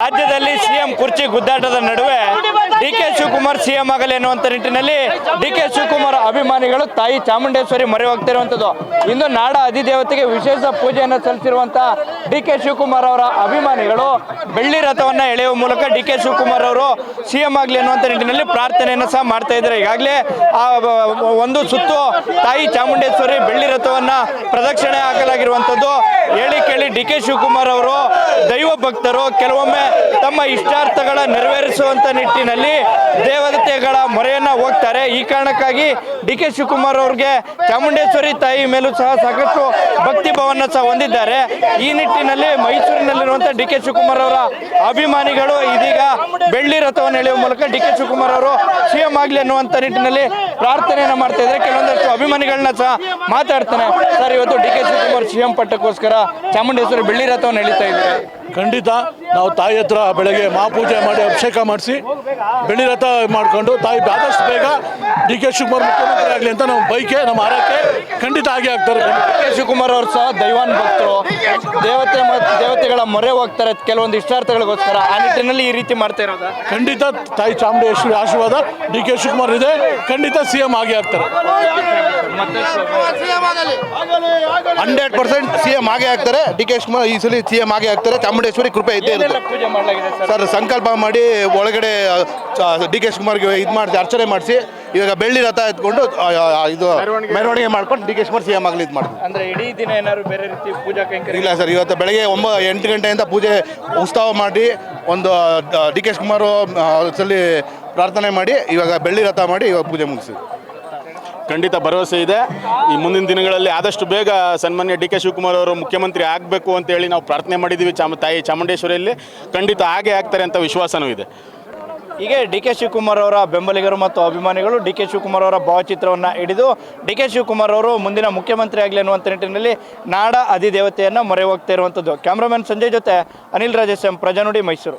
ರಾಜ್ಯದಲ್ಲಿ ಸಿಎಂ ಕುರ್ಚಿ ಗುದ್ದಾಟದ ನಡುವೆ ಡಿ ಕೆ ಶಿವಕುಮಾರ್ ಸಿಎಂ ಆಗಲಿ ಎನ್ನುವಂತ ನಿಟ್ಟಿನಲ್ಲಿ ಡಿ ಕೆ ಶಿವಕುಮಾರ್ ಅಭಿಮಾನಿಗಳು ತಾಯಿ ಚಾಮುಂಡೇಶ್ವರಿ ಮೊರೆ ಹೋಗ್ತಿರುವಂತದ್ದು ಇಂದು ನಾಡ ಅಧಿದೇವತೆಗೆ ವಿಶೇಷ ಪೂಜೆಯನ್ನು ಸಲ್ಲಿಸಿರುವಂತ ಡಿ ಕೆ ಶಿವಕುಮಾರ್ ಅವರ ಅಭಿಮಾನಿಗಳು ಬೆಳ್ಳಿ ರಥವನ್ನ ಎಳೆಯುವ ಮೂಲಕ ಡಿ ಕೆ ಶಿವಕುಮಾರ್ ಅವರು ಸಿಎಂ ಆಗಲಿ ಅನ್ನುವಂತ ನಿಟ್ಟಿನಲ್ಲಿ ಪ್ರಾರ್ಥನೆಯನ್ನು ಸಹ ಮಾಡ್ತಾ ಇದ್ದಾರೆ. ಈಗಾಗಲೇ ಆ, ಒಂದು ಸುತ್ತು ತಾಯಿ ಚಾಮುಂಡೇಶ್ವರಿ ಬೆಳ್ಳಿ ರಥವನ್ನ ಪ್ರದಕ್ಷಿಣೆ ಕೇಳಿ ಡಿ ಕೆ ಶಿವಕುಮಾರ್ ಅವರು ದೈವ ಭಕ್ತರು. ಕೆಲವೊಮ್ಮೆ ತಮ್ಮ ಇಷ್ಟಾರ್ಥಗಳ ನೆರವೇರಿಸುವಂತ ನಿಟ್ಟಿನಲ್ಲಿ ದೇವತೆಗಳ ಮೊರೆಯನ್ನ ಹೋಗ್ತಾರೆ. ಈ ಕಾರಣಕ್ಕಾಗಿ ಡಿ ಕೆ ಶಿವಕುಮಾರ್ ಅವ್ರಿಗೆ ಚಾಮುಂಡೇಶ್ವರಿ ತಾಯಿ ಮೇಲೂ ಸಹ ಸಾಕಷ್ಟು ಭಕ್ತಿ ಭಾವನ ಸಹ ಹೊಂದಿದ್ದಾರೆ. ಈ ನಿಟ್ಟಿನಲ್ಲಿ ಮೈಸೂರಿನಲ್ಲಿರುವಂತಹ ಡಿ ಕೆ ಶಿವಕುಮಾರ್ ಅವರ ಅಭಿಮಾನಿಗಳು ಇದೀಗ ಬೆಳ್ಳಿ ರಥವನ್ನು ಎಳೆಯುವ ಮೂಲಕ ಡಿ ಕೆ ಶಿವಕುಮಾರ್ ಅವರು ಸಿಎಂ ಆಗಲಿ ಅನ್ನುವಂತ ನಿಟ್ಟಿನಲ್ಲಿ ಪ್ರಾರ್ಥನೆಯನ್ನು ಮಾಡ್ತಾ ಇದ್ದಾರೆ. ಕೆಲವೊಂದಷ್ಟು ಅಭಿಮಾನಿಗಳನ್ನ ಸಹ ಮಾತಾಡ್ತಾನೆ. ಸರ್, ಇವತ್ತು ಡಿ ಕೆ ಶಿವಕುಮಾರ್ ಸಿಎಂ ಪಟ್ಟಕ್ಕೋಸ್ಕರ ಚಾಮುಂಡೇಶ್ವರಿ ಬೆಳ್ಳಿ ರಥವನ್ನು ಎಳಿತಾ ಇದ್ದಾರೆ. ಖಂಡಿತ, ನಾವು ತಾಯಿ ಹತ್ರ ಬೆಳಗ್ಗೆ ಮಹಾಪೂಜೆ ಮಾಡಿ ಅಭಿಷೇಕ ಮಾಡಿಸಿ ಬೆಳ್ಳಿ ರಥ ಮಾಡಿಕೊಂಡು ತಾಯಿ ಆದಷ್ಟು ಬೇಗ ಡಿ ಕೆ ಶಿವಕುಮಾರ್ ಮುಖ್ಯಮಂತ್ರಿ ಆಗಲಿ ಅಂತ ನಾವು ಬೈಕೆ ನಮ್ಮ ಆರಕ್ಕೆ ಖಂಡಿತ ಆಗಿ ಆಗ್ತಾರೆ. ಡಿ ಕೆ ಶಿವಕುಮಾರ್ ಅವರು ಸಹ ದೈವಾನ್ ಭಕ್ತರು. ದೇವತೆ ಮತ್ತು ದೇವತೆಗಳ ಮೊರೆ ಹೋಗ್ತಾರೆ ಕೆಲವೊಂದು ಇಷ್ಟಾರ್ಥಗಳಿಗೋಸ್ಕರ. ಆ ನಿಟ್ಟಿನಲ್ಲಿ ಈ ರೀತಿ ಮಾಡ್ತಾ ಇರೋದು? ಖಂಡಿತ ತಾಯಿ ಚಾಮುಂಡೇಶ್ವರಿ ಆಶೀರ್ವಾದ ಡಿ ಕೆ ಶಿವಕುಮಾರ್ ಇದೆ. ಖಂಡಿತ ಸಿ ಎಂ ಆಗಿ ಆಗ್ತಾರೆ. ಹಂಡ್ರೆಡ್ ಪರ್ಸೆಂಟ್ ಸಿ ಎಂ ಆಗೇ ಆಗ್ತಾರೆ. ಡಿ ಕೆ ಶಿವಕುಮಾರ್ ಈ ಸಲ ಸಿ ಎಂ ಆಗೇ ಆಗ್ತಾರೆ. ಚಾಮುಂಡೇಶ್ವರಿ ಕೃಪೆ ಇದೆ ಇರುತ್ತೆ. ಸರ್ ಸಂಕಲ್ಪ ಮಾಡಿ ಒಳಗಡೆ ಡಿ ಕೆ ಶಿವಕುಮಾರ್ಗೆ ಇದು ಮಾಡಿಸಿ ಅರ್ಚನೆ ಮಾಡಿಸಿ ಇವಾಗ ಬೆಳ್ಳಿ ರಥ ಎತ್ಕೊಂಡು ಇದು ಮೆರವಣಿಗೆ. ಮಾಡ್ಕೊಂಡು D K Shivakumar C M ಆಗಲಿ ಇದು ಮಾಡ್ತೀವಿ. ಅಂದ್ರೆ ಇಡೀ ದಿನ ಏನಾದ್ರು ಬೇರೆ ರೀತಿ ಪೂಜಾ ಕೈಂಕರ್ಯ? ಇಲ್ಲ ಸರ್ ಇವತ್ತು ಬೆಳಗ್ಗೆ ಒಂಬ ಎಂಟು ಗಂಟೆಯಿಂದ ಪೂಜೆ ಉತ್ಸವ ಮಾಡಿ ಒಂದು ಡಿ ಕೆ ಶಿವಕುಮಾರ್ ಸಲ್ಲಿ ಪ್ರಾರ್ಥನೆ ಮಾಡಿ ಇವಾಗ ಬೆಳ್ಳಿ ರಥ ಮಾಡಿ ಇವಾಗ ಪೂಜೆ ಮುಗಿಸಿದ್ವಿ. ಖಂಡಿತ ಭರವಸೆ ಇದೆ. ಈ ಮುಂದಿನ ದಿನಗಳಲ್ಲಿ ಆದಷ್ಟು ಬೇಗ ಸನ್ಮಾನ್ಯ ಡಿ ಕೆ ಶಿವಕುಮಾರ್ ಅವರು ಮುಖ್ಯಮಂತ್ರಿ ಆಗಬೇಕು ಅಂತ ಹೇಳಿ ನಾವು ಪ್ರಾರ್ಥನೆ ಮಾಡಿದ್ದೀವಿ ಚಾಮ ತಾಯಿ ಚಾಮುಂಡೇಶ್ವರಿಯಲ್ಲಿ. ಖಂಡಿತ ಹಾಗೆ ಆಗ್ತಾರೆ ಅಂತ ವಿಶ್ವಾಸನೂ ಇದೆ. ಹೀಗೆ ಡಿ ಕೆ ಶಿವಕುಮಾರ್ ಅವರ ಬೆಂಬಲಿಗರು ಮತ್ತು ಅಭಿಮಾನಿಗಳು ಡಿ ಕೆ ಶಿವಕುಮಾರ್ ಅವರ ಭಾವಚಿತ್ರವನ್ನು ಹಿಡಿದು ಡಿ ಕೆ ಶಿವಕುಮಾರ್ ಅವರು ಮುಂದಿನ ಮುಖ್ಯಮಂತ್ರಿ ಆಗಲಿ ಅನ್ನುವಂಥ ನಿಟ್ಟಿನಲ್ಲಿ ನಾಡ ಅಧಿದೇವತೆಯನ್ನು ಮೊರೆ ಹೋಗ್ತಾ ಇರುವಂಥದ್ದು. ಕ್ಯಾಮ್ರಾಮನ್ ಸಂಜಯ್ ಜೊತೆ ಅನಿಲ್ ರಾಜೇಶ್ ಎಂ, ಪ್ರಜಾನುಡಿ ಮೈಸೂರು.